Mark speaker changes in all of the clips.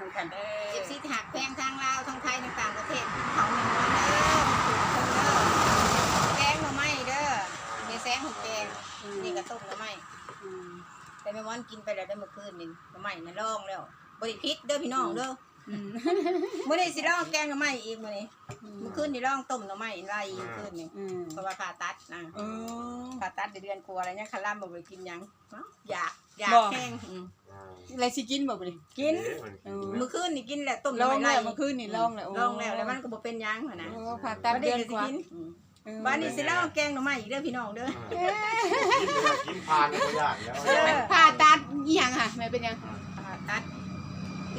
Speaker 1: เหมือนกันเด้
Speaker 2: เอ
Speaker 1: อ
Speaker 2: ฟซีที่หักแพงทางลาวทางไทยต่างๆประเทศเขาหนึ่งวันเด้อคนเด้อแกงหน่อไม้เด้อเดี๋ยวแซงของแกงนี่ก็ต้มหน่อไม้
Speaker 1: อืม
Speaker 2: แต่แม่ม้อนกินไปแล้วได้เมื่อคืนนี่หน่อไม้น่ะลองแล้วบริพิษเด้อพี่น้องเด้อ
Speaker 1: อื ม
Speaker 2: มื้อนี้สิลองแกงหน่อไม้อีกมื้อนี้เมื่อคืนนี่ลองต้มหน่อไม้ไล่เมื่อคืนนี่
Speaker 1: อืม
Speaker 2: เพราะว่าผ่าตัดนะ
Speaker 1: เออ
Speaker 2: ผ่าตัดเดือนกลัวอะไรเนี่ยคาร่ำบอกไปกินหยังเนาะอยากอยาก
Speaker 1: บ่
Speaker 2: แห้งอืม
Speaker 1: อะไรสิกินบ่บ่ดิ
Speaker 2: กิน
Speaker 1: เออ
Speaker 2: มื้อคืนนี่กินแหละต้มห
Speaker 1: ล
Speaker 2: น่อ
Speaker 1: อง
Speaker 2: ไม้
Speaker 1: แล้ว
Speaker 2: ไล่
Speaker 1: เมื่อคืนนี่ลองแล้ว
Speaker 2: ลองแล้วแล้วมันก็บ่เป็นหยังหั่นนะ
Speaker 1: โอ้ผ่าตัดเดือนกว่า
Speaker 2: บัดนี้สิกิน
Speaker 1: เออ
Speaker 2: บ้านนี้สิลองแกงหน่อไม้อีกเด้อพี่น้องเด้อ
Speaker 3: กินเดือกินพานก็ยากแล้ว
Speaker 2: เออ
Speaker 1: ผ่าตัดอีหยังค่ะแม่เป็นหยัง
Speaker 2: ผ่าตัด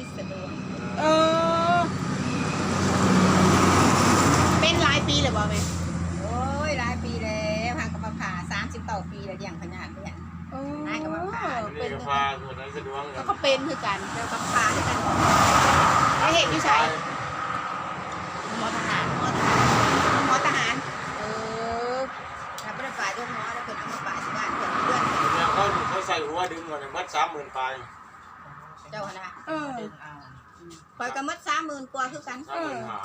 Speaker 2: พิสดาร
Speaker 1: เออ เป็นหลายปีเลยบ่แม่
Speaker 2: โอ้ยหลายปีแล้วห่างกับมาผ่า30ต่อปีแล้วเลี้ยงพญาติเนี่ย
Speaker 1: โอ้
Speaker 2: ให้กับมาผ่า
Speaker 3: นี่
Speaker 1: เป็น
Speaker 3: ก็พาคนนั้นสะดวก
Speaker 1: แล้วก็เป็นคือกัน
Speaker 2: เดี๋ยวกับผ่าด้วยกันหมด
Speaker 1: ไอเห็นอยู่ใช่
Speaker 2: หมอทหารหมอทหารหมอทหาร
Speaker 1: เออ
Speaker 2: ถ้าบ่ได้ฝ่ายยกหมอแล้วเพิ่นเอามาฝ่ายสิบ้านเพิ่นเพื่อน
Speaker 3: เนี่ยเขาเขาใส่หัวดึงก่อนมัดสามหมื่นปลาย
Speaker 2: เจ้าคณะ
Speaker 1: เออ
Speaker 2: คอยก็หมด30,000กว่าคือกัน
Speaker 3: สามหมื่นห้า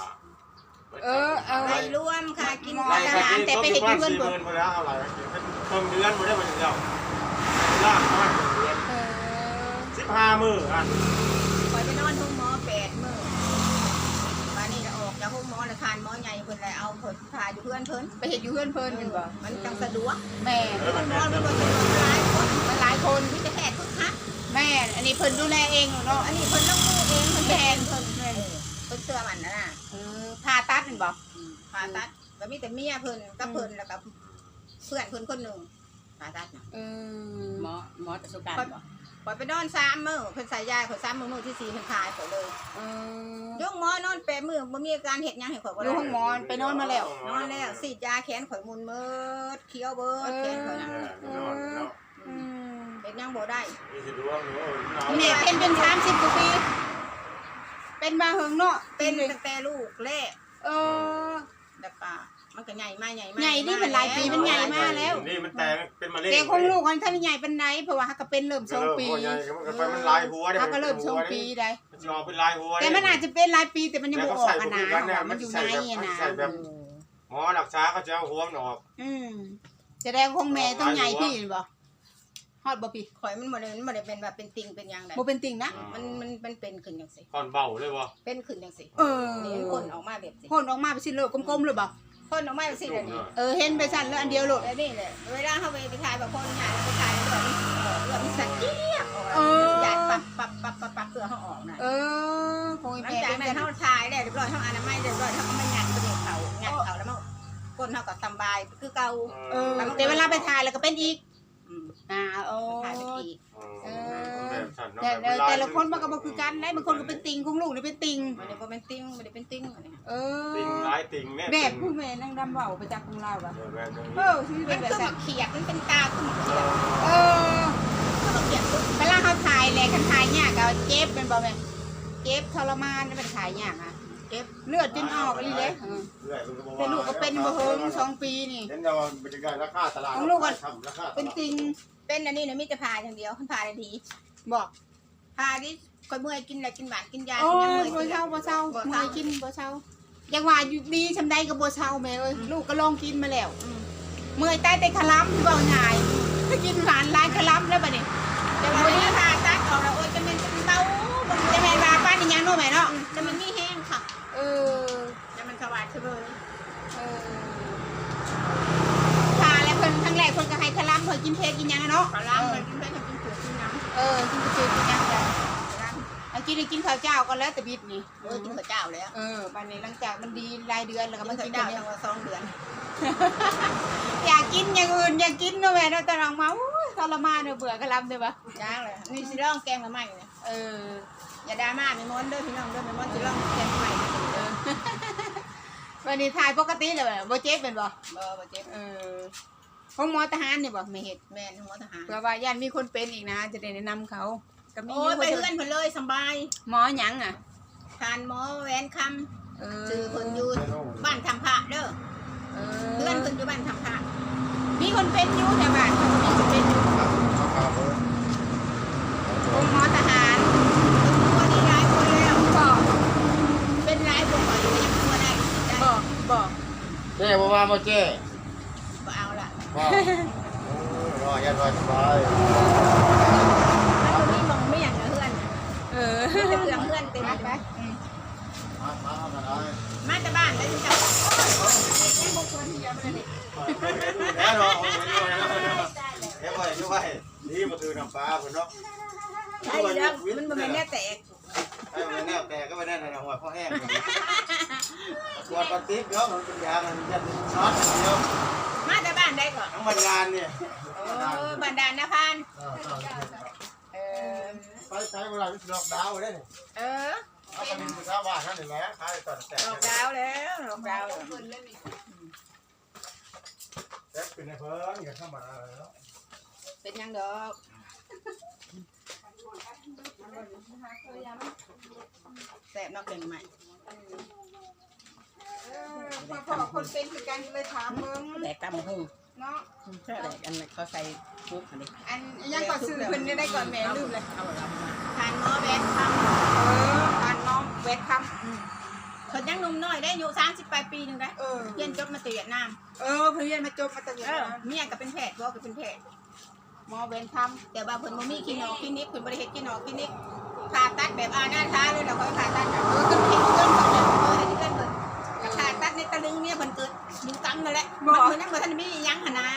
Speaker 1: เออเอา
Speaker 2: ไปรวมค่ากิน
Speaker 1: หมอ
Speaker 3: ไล่
Speaker 2: ท
Speaker 3: ค
Speaker 2: หาร
Speaker 3: ดี
Speaker 2: แต่
Speaker 3: เขา
Speaker 2: ไป
Speaker 3: ไป
Speaker 2: เห็น
Speaker 3: เห็น
Speaker 2: เพื่อน
Speaker 3: สี่ห
Speaker 2: บ่
Speaker 3: มื่นหมดแล้วเอาอะไรเป็นเพิ่มเดือนหมดได้หมดเดียวล่างน้อยเดือน
Speaker 1: เออ
Speaker 3: สิบห้ามืออะ
Speaker 2: คอยไปนอนห้องหมอ8มื้อบ้านนี้เราออกจากห้องหมอแล้วทานหมอใหญ่เพิ่นเลยเอาเพิ่นพาอยู่เพื่อนเพิ่น
Speaker 1: ไปเห็นอยู่เพื่อนเพิ่นเป็นบ่
Speaker 2: มันจังสะดวก
Speaker 1: แม่
Speaker 3: เออ
Speaker 2: ห้
Speaker 3: มั
Speaker 2: อนงหม
Speaker 3: เนี่
Speaker 2: อยมันบ่สะดวก
Speaker 1: เพิ่นดูแลเองเนาะ
Speaker 2: อันนี้เพิ่นลงมือเองเพิ่น
Speaker 1: แม่
Speaker 2: แทน
Speaker 1: เพิ่นแม่
Speaker 2: เออเพิ่นเสื้อมันน่ะนะ
Speaker 1: เออผ่าตัดเป็นบ่
Speaker 2: ผ่าตัดก็มีแต่เมียเพิ่นกับเพิ่นแล้วก็เพื่อนเพิ่นคนหนึงผ่าตัดน่ะ
Speaker 1: เออ
Speaker 4: หมอหมอประสบการณ์บ่
Speaker 2: ปล่อยไปนอนสามมื้อเพิ่นใส่ยาเพิ่นสามมื้อมื้อที่สี่เพิ่นทายข่อยเลย
Speaker 1: เออย
Speaker 2: กหมอนอนแปดมื้อบ่มีอาการเฮ็ดหยังให้ข่อยบ่
Speaker 1: อยู่
Speaker 2: ได้
Speaker 1: ห้องหมอไปนอนมาแล้ว
Speaker 2: นอนแล้วสีดยาแขนข่อยมุนเมิดเคี้ยวเบิดแขนข่อยน่ะ
Speaker 3: นอนแล้ว
Speaker 1: อืม
Speaker 2: เฮ็ดหยังบ่ได้
Speaker 3: มีสะดวกหนูเอา
Speaker 1: แม่เป็นเป็น30กว่าปี เป็นมาเฮิงเนาะ
Speaker 2: เป็นตั้งแต่ลูกแรก
Speaker 1: เออ
Speaker 2: แล้วก็มันก็ใหญ่มาใหญ่มา
Speaker 1: ใหญ่นี่มันหลายปีมันใหญ่มากแล้ว
Speaker 3: นี่มันแตกเป็นมะเร็ง
Speaker 1: แต่ของลูกมันท่านใหญ่เป็นไหนเพราะว่าฮักก็เป็นเริ่มสองปี
Speaker 3: เออใหญ่มันก็ไปมันลายหัวเนี่ย
Speaker 1: ฮักก็เริ่มสองปีได้
Speaker 3: มันจะออกเป็นลายหัว
Speaker 1: แต่มันอาจจะเป็นหลายปีแต่มันยัง
Speaker 3: แต่
Speaker 1: บ่
Speaker 3: เขา
Speaker 1: ออก
Speaker 3: ใส่
Speaker 1: อะนะ
Speaker 3: กันเนี่ย
Speaker 1: มันอยู่ในอะนะ
Speaker 3: ใส่แบบหมอรักษาเขาจะเอาหัวมันออก
Speaker 1: อืมแสดงของแม่ต้องใหญ่พี่บ่ ฮอดบ่พี่
Speaker 2: ข่อยมันบ่ได้มันบ่ได้เป็นแบบเป็นติ่งเป็นหยังได
Speaker 1: บ่เป็นติ่งนะ
Speaker 2: มันมันมันเป็นขึ้นจังซี่
Speaker 3: ก่อนเบาเลยวะ
Speaker 2: เป็นขึ้นจังซี่
Speaker 1: เออ
Speaker 2: นี่มันพ่นออกมาแบบซี่
Speaker 1: พ่นออกมาเป็นสิโลกกลมๆเลยบ่
Speaker 2: พ่นออกมาแบบซี่เลยนี่
Speaker 1: เออเห็นไปสั่นแล้วอันเดียวโลด
Speaker 2: แล้วนี่แหละเวลาเฮาไปไปถ่ายแบบคนหาไปถ่ายแบบนี้เลือดมันสักเจี๊ยบออกมา
Speaker 1: เออ
Speaker 2: หยาดปับปับปับปับปับเพื่อเฮาออกน่ะ
Speaker 1: เออของอี
Speaker 2: หลัง
Speaker 1: แม่
Speaker 2: จาก
Speaker 1: เป็น
Speaker 2: นั้น
Speaker 1: จัง
Speaker 2: เฮาถ่ายแล้วเรียบร้อยเฮาอนามัยเรียบร้อยเฮาก็มาหยัดประเดี๋ยวเขาหยัดเขาแล้วมันก้นเฮาก็สำบายคือเก่า
Speaker 1: เออ แต่เวลาไปถ่ายแล้วก็เป็นอีก
Speaker 2: อืม
Speaker 1: อ่าโอ้
Speaker 2: ถ่ายไปอีก
Speaker 3: แบบสั่นเนาะ
Speaker 1: แต่
Speaker 3: บบ
Speaker 1: แต่ละคนมันก็บ่คือกันได้บางคนก็เป็นติ่งของลูกนี่เป็นติ่ง
Speaker 2: มันนี่บ่เป็นติ้งมันนี่เป็นติ้งอันนี้
Speaker 1: เออ
Speaker 3: ติ่งหลายติ่งเนี่ย
Speaker 1: แบบผู้แม่นั่งดำเว้าไปจากของเราบ่
Speaker 3: เออแบบนี้
Speaker 1: เออชีวิต
Speaker 2: มั
Speaker 1: เป็นนแบบ
Speaker 2: คือ
Speaker 1: นั้
Speaker 2: มานเขียดมันเป็นตาคือมาเขียด
Speaker 1: เออ
Speaker 2: คือมาเขียดปุ๊บ
Speaker 1: เวลาเขาถ่ายแหละคันถ่ายยากก็เจ็บเป็นบ่แม่เจ็บทรมานนี่เป็นถ่ายยากอะ
Speaker 2: เจ็บ
Speaker 1: เลือดจนออกอีเลยเออ
Speaker 3: เรื่อยมันก็บอก
Speaker 1: แต่
Speaker 3: ว่า
Speaker 1: ลูกก็เป็นบ่เฮิงสองปีนี่
Speaker 3: เห็นเราบรรยากาศราคาตลาด
Speaker 1: ของลูกอะ
Speaker 3: ทำราคาตลาด
Speaker 1: เป็นติ่ง
Speaker 2: เป็นอันนี้นะมีแต่พาอย่างเดียวพาได้ดี
Speaker 1: บอก
Speaker 2: พาดิคอยเมื่อยกินอะไรกินหวานกินยา
Speaker 1: โอ้
Speaker 2: กินยังเมื่อย
Speaker 1: ยบ่เศร้าบ่เศร้า
Speaker 2: บ่
Speaker 1: เมื่
Speaker 2: เศร้า
Speaker 1: อยกินบ่เศร้ายังว่าอยู่ดีชำใดก็บ่เศร้าแม่เอ้ยลูกก็ลองกินมาแล้ว
Speaker 2: อืม
Speaker 1: เมื่อยใต้แต่คลำเบาหน่ายถ้ากินหวานร้านคลำแล้วบัดนี้
Speaker 2: แต่ว่านี้พาตัดออกแล้วโอ้ยจะเป็นเบาบาง
Speaker 1: จะแม่นว่าป้านนี่ยังโน่แม่เนาะ
Speaker 2: จะมันมีแห้งค่ะ
Speaker 1: เอ กินได้กินข้าวเจ้าก็แล้วแต่บิดนี่
Speaker 2: เออกินข้าวเจ้าแล้ว
Speaker 1: เออบัดนี้หลังจากมันดีรายเดือนแล้วก็
Speaker 2: กิน
Speaker 1: มัน
Speaker 2: ข้า
Speaker 1: กิ
Speaker 2: วนเจ้า
Speaker 1: ได้
Speaker 2: ตั้งว่าสองเดือน
Speaker 1: อยากกินอย่างอื่นอยากกินเนาะแม่เนาะแต่ลองมาอู้ยทรมานเด้อเบื่อคลำเด้อบ่
Speaker 2: ย่างเลยนี่สิร้องแกงมาใหม่เนี่ย
Speaker 1: เออ
Speaker 2: อย่าดราม่าไม่ม้วนเด้อพี่น้องเด้อไม่ม้วนสิร้องแกงมาใหม่เด้อ
Speaker 1: วันนี้ถ่ายปกติเลยบ่เจ็บเป็นบ่
Speaker 2: บ่บ่เจ็บ
Speaker 1: เออของหมอทหารนี่บ่ไม่เห็ด
Speaker 2: แม่นหัวทหาร
Speaker 1: เผื่อว่าญาติมีคนเป็นอีกนะ จะได้แนะนำเขา ก็มี
Speaker 2: โอ้ยไปเพื่อนเพิ่นเลยสบาย
Speaker 1: หมอหยังอะ
Speaker 2: ทานหมอแวนค
Speaker 1: เออำ
Speaker 2: ชื่อเลนอยู่บ้านทำพระเด้อ
Speaker 1: เพื่
Speaker 2: อนเพิ่นอยู่บ้านทำพระ
Speaker 1: มีคนเป็นอยู่แต่บ้านมีคนเป็นอยู่องหมอทหาร
Speaker 2: ตัวนี้ร้ายคนแล้ว
Speaker 4: บอกเป็
Speaker 2: นร้ายคนก็อยู่ยังตั
Speaker 4: วได้ได้บอกบอกเจ๊บ่มา
Speaker 2: เจ๊บอกเอาละว่อ้ยรอยันว่า
Speaker 1: สบา
Speaker 2: ย ออเพื่อนเพื่อนเต็มไป
Speaker 4: มามาเอามาได้
Speaker 2: มาจากบ้านได้จัง
Speaker 4: แล้วเนาะเอาไว้ด้วยนะเดี๋ยวไว้เดี๋ยนี่บ่ถือน้ำปลาพุ่นเนาะ
Speaker 2: ใช่แล้วมันบ่แม่แน่แตก
Speaker 4: ไอ้มันแนวแต่ก็ไม่ได้ในหัวพ่อแห้งขวดปลาติ๊กเนาะมันเป็นยามันจะช็อตเดียว
Speaker 2: มาจากบ้านได้ก่อน
Speaker 4: ทั้งบรรดาเนี่ย
Speaker 2: โอ้บันดานะพัน
Speaker 4: ไปใช้เวลาล็อกดาวน์ได้เนี่ย
Speaker 2: เออ
Speaker 4: เอาไปดูชาวบ้านนั่นนี่แหละขายตอนแต่
Speaker 2: ดอกดาวแล้วดอกดาว
Speaker 4: แต่เป็นในเพิ่นอย่าธรรมดาแล้ว
Speaker 2: เป็นยังดอกแสบนอกเก่งใหม่
Speaker 1: เออพอพอคนเป็นคือกันเลยถามมึง
Speaker 2: แดกตามหุ่ง
Speaker 1: เนาะ
Speaker 2: ใช่แดกอันนั้นเขาใส่ปุ๊บอันนี้
Speaker 1: อันยังก่อนซื้อเพิ่นได้ก่อนแม่ลืมเลย
Speaker 2: เอาเรามาทานหม้อแบนค
Speaker 1: เออทานน้องเวทคำ
Speaker 2: เขายังหนุ่มน้อยได้อายุสามสิบปลายปีหนึงได้ำ
Speaker 1: เออ
Speaker 2: เรียนจบมาตีเวียดนาม
Speaker 1: เออเพื่อนมาจบมาตั้ง
Speaker 2: เอ
Speaker 1: แต่
Speaker 2: อเมียก็เป็นแพทย์พ่อก็เป็นแพทย์หมอเวนทำแต่ว่าเพิ่นบ่มีคลินิกคลินิกเพิ่นบ่ได้เฮ็ดคลินิกคลินิกผ่าตัดแบบอาหน้าท้าเลยเราค่อยผ่าตัดแบบเออต้นเข็มต้นเพิ่นเอออันนี้ต้นเพิ่นก็ผ่าตัดในตะลึงเนี่ยเพิ่นเกิด ดึงกังนั่นแหละมันเพิ่นนั้นบ่ทันมีหยังหั่นนะ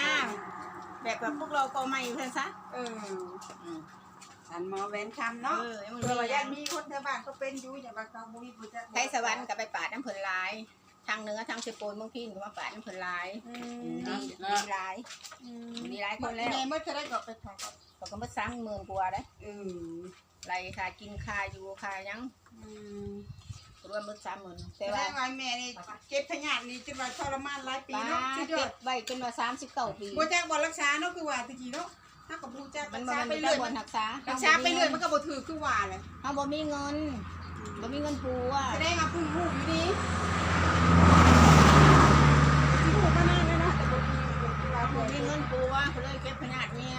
Speaker 2: แบบแบบพวกเราก็ไม่เพิ่นซะ
Speaker 1: เอออันหมอเวนคำเนาะ
Speaker 2: เออยัง
Speaker 1: เผื่อว่า
Speaker 2: มี
Speaker 1: ญาติมีคนแถวบ้านเขาเป็นอยู่อย่างบางครั้งบ่มีผู้จัด
Speaker 2: ไทยสวรรค์ก็ไปปาดน้ำเพิ่นหลายทางเหนือทางเชโปนบางทีก็มาปาดน้ำเพิ่นหลาย
Speaker 1: อื
Speaker 2: อื
Speaker 1: ม
Speaker 2: มดีดีหลาย
Speaker 1: อืม
Speaker 2: มีหลายคนแล้ว
Speaker 1: แม่เมื่อจะได้ก็ไปถ่ายกับ
Speaker 2: เขาก็มาสร้างหมื่นกว่าเด้
Speaker 1: เออ
Speaker 2: ไรค่ากินค่าอยู่ค่าหยัง
Speaker 1: อืม
Speaker 2: รวมหมดสามหมื่น
Speaker 1: แต่
Speaker 2: แต่
Speaker 1: ว่า
Speaker 2: ว่า
Speaker 1: แม่นี่เก็บพยาธินี่จนว่าทรมานหลายปี
Speaker 2: ป้า
Speaker 1: เนาะสุดยอ
Speaker 2: เก็
Speaker 1: ด
Speaker 2: บไว้จนว่าสามสิบเก้าปี
Speaker 1: บ่แจ้งบ่รักษาเนาะคือว่าตะกี้เนาะถ้ากับผู้จ้าง
Speaker 2: มั
Speaker 1: รั
Speaker 2: น
Speaker 1: ก
Speaker 2: บ่
Speaker 1: ษา
Speaker 2: มัน
Speaker 1: ไป
Speaker 2: เป็น
Speaker 1: เรื่อย
Speaker 2: บ
Speaker 1: มัน
Speaker 2: นรักษา
Speaker 1: รักษาไปเรื่อยมันก็บ่ถือคือว่าเลย
Speaker 2: เขาบ่มีเงินบ่มีเงินปูอะ
Speaker 1: แสดงว่าผู้หูอยู่ดีสิหูก็น่าเลยเนาะแต่บ่มีคือว่า
Speaker 2: เขา
Speaker 1: บ่
Speaker 2: บ่
Speaker 1: มี
Speaker 2: มี
Speaker 1: เงิ
Speaker 2: เงิ
Speaker 1: น
Speaker 2: นปูอะเขาเลยเก็บพนาดเงี้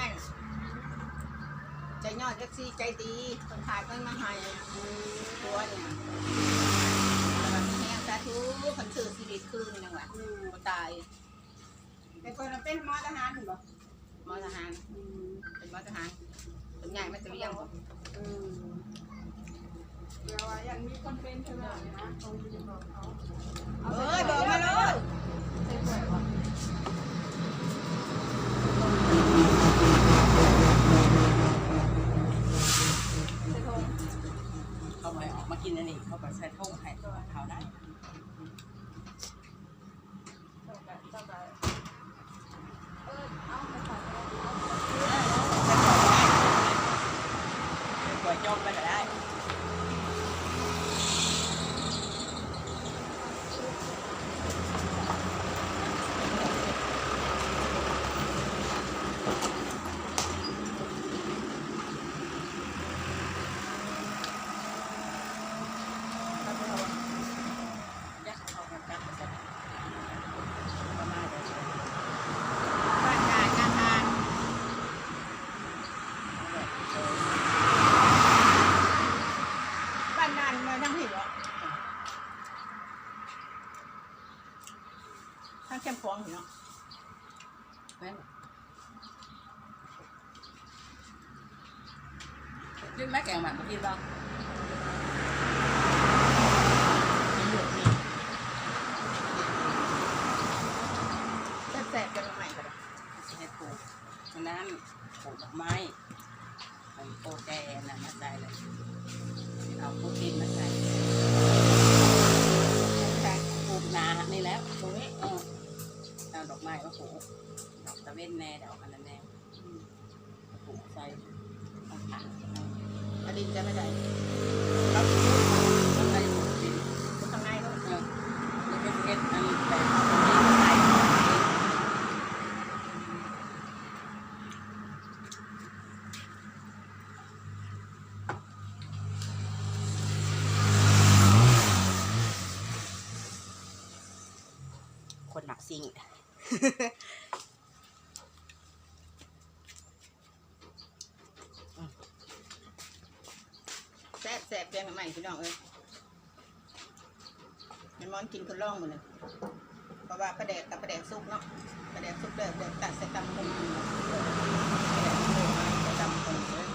Speaker 2: ยใจยอดแท็กซี่ใจดีคนขายเงินมาให้ตัวเนี่ยแต่ว่ามีแห้งสาธุคนซื้อชีวิตคืนนึงว่ะ
Speaker 1: อืม
Speaker 2: บ่ตาย
Speaker 1: แต่คนน่ะเป็นหมอทหารเห็นบ่
Speaker 2: หมอทหาร
Speaker 1: อืม
Speaker 2: เป็นหมอทหารเป็นใหญ่มาจะเรียงบ่
Speaker 1: อืมเดี๋ยวว่ายังมีคนเป็นเท่านั้นนะตรงนี้บอกเขา
Speaker 2: เอ้ยบอกมาเลย
Speaker 5: เขาไปออกมากินอันนี้เขาก็ใส่ท่งให้เขาได้ปล่อยจมไปก็ได้ ยักษ์เขากันกันประมาณนี้
Speaker 2: บ้านการงานทานบ้านดานมาทั้งผิดเหรอ ทั้งเข้มฟองเหรอ
Speaker 5: แม่นยื่นแม่แกงหมันมากินบ้าง
Speaker 2: แสบๆกันใหม่กัน
Speaker 5: สิให้ปลูกฉะนั้นปลูกดอกไม้เอาโปรแกนน่ะมาใส่เลยเอาโปรตีนมาใส่ ไม้มาปลูกดอกตะเวนแน่ดอกอันนั้นแน่อืมปลูกใส่ข้างๆ
Speaker 2: อดินจะไม่ได้
Speaker 5: ครับข้างในปลูกดิน
Speaker 2: ข้างในก็
Speaker 5: เออแล้วก็เฮ็ดอันแบบตรงนี้ใส่คนหนักซิ่ง
Speaker 2: แซ่บแซ่บแกงใหม่พี่น้องเอ้ยมันมอนกินคนล่องหมดเลยเพราะว่าประแดกกับประแดกซุกเนาะประแดกซุกเดือดเดือดตัดใส่ตำมุงตำมุงเลย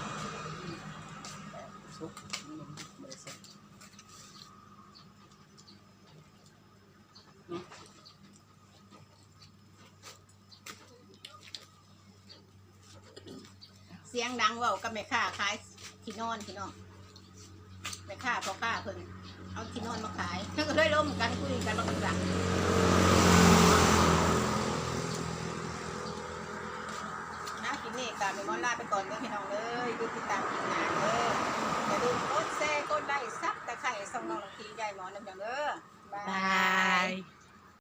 Speaker 5: ซุปบริสุทธิ์
Speaker 2: เสี ยงดังว่ากับแม่ค้าขายที่นอนพี่น้องแม่ค้าพ่อค้าเพิ่นเอาที่นอนมาขายแล้วก็เลยล้มกันคุยกันบางอย่างนะกินนี่ตามไปมอนลาไปก่อนเด้อพี่น้องเลยดูติดตามกินนาเด้อย่าลืมกดแชร์กดไลค์ซับตะไคร้ส่องน้องลงทีใหญ่หมอน้ำจังเด้อ
Speaker 1: บาย